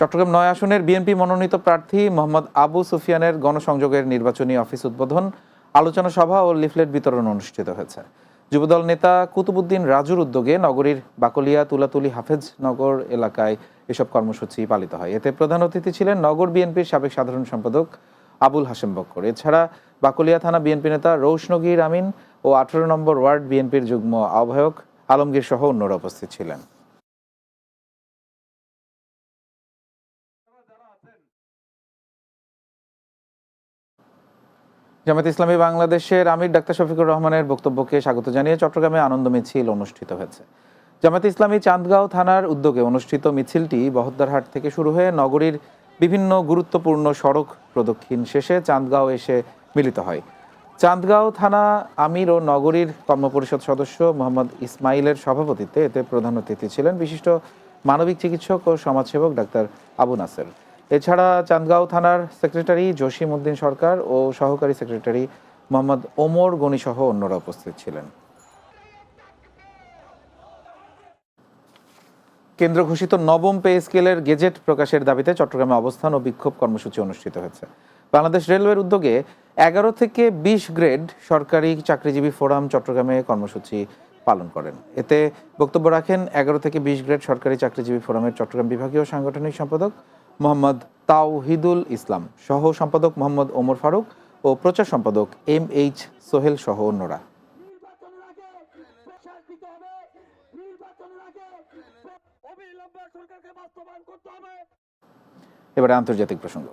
চট্টগ্রাম নয় আসনের বিএনপি মনোনীত প্রার্থী মোহাম্মদ আবু সুফিয়ানের গণসংযোগের নির্বাচনী অফিস উদ্বোধন, আলোচনা সভা ও লিফলেট বিতরণ অনুষ্ঠিত হয়েছে। যুবদল নেতা কুতুবুদ্দিন রাজুর উদ্যোগে নগরীর বাকলিয়া তুলাতুলি হাফেজ নগর এলাকায় এসব কর্মসূচি পালিত হয়। এতে প্রধান অতিথি ছিলেন নগর বিএনপির সাবেক সাধারণ সম্পাদক আবুল হাশেম বক্কর। এছাড়া বাকলিয়া থানা বিএনপি নেতা রৌশনগীর আমিন ও আঠারো নম্বর ওয়ার্ড বিএনপির যুগ্ম আহ্বায়ক আলমগীর সহ অন্যরা উপস্থিত ছিলেন। জামাত ইসলামী বাংলাদেশের আমির ডাক্তার শফিকুর রহমানের বক্তব্যকে স্বাগত জানিয়ে চট্টগ্রামে আনন্দ মিছিল অনুষ্ঠিত হয়েছে। জামাত ইসলামী চান্দগাঁও থানার উদ্যোগে অনুষ্ঠিত মিছিলটি বহদ্দারহাট থেকে শুরু হয়ে নগরীর বিভিন্ন গুরুত্বপূর্ণ সড়ক প্রদক্ষিণ শেষে চান্দগাঁও এসে মিলিত হয়। চান্দগাঁও থানা আমির ও নগরীর কর্মপরিষদ সদস্য মোহাম্মদ ইসমাইলের সভাপতিত্বে এতে প্রধান অতিথি ছিলেন বিশিষ্ট মানবিক চিকিৎসক ও সমাজসেবক ডাক্তার আবু নাসের। এছাড়া চান্দগাঁও থানার সেক্রেটারি জসিম উদ্দিন সরকার ও সহকারী সেক্রেটারি মোহাম্মদ ওমর গনি সহ অন্যরা উপস্থিত ছিলেন। কেন্দ্র ঘোষিত নবম পে স্কেলের গেজেট প্রকাশের দাবিতে চট্টগ্রামে অবস্থান ও বিক্ষোভ কর্মসূচি অনুষ্ঠিত হয়েছে। বাংলাদেশ রেলওয়ের উদ্যোগে এগারো থেকে বিশ গ্রেড সরকারি চাকরিজীবী ফোরাম চট্টগ্রামে কর্মসূচি পালন করেন। এতে বক্তব্য রাখেন এগারো থেকে বিশ গ্রেড সরকারি চাকরিজীবী ফোরামের চট্টগ্রাম বিভাগীয় সাংগঠনিক সম্পাদক মোহাম্মদ তাওহিদুল ইসলাম সহ সম্পাদক মোহাম্মদ ওমর ফারুক ও প্রচার সম্পাদক এম এইচ সোহেল সহ অন্যরা। এবারে আন্তর্জাতিক প্রসঙ্গ।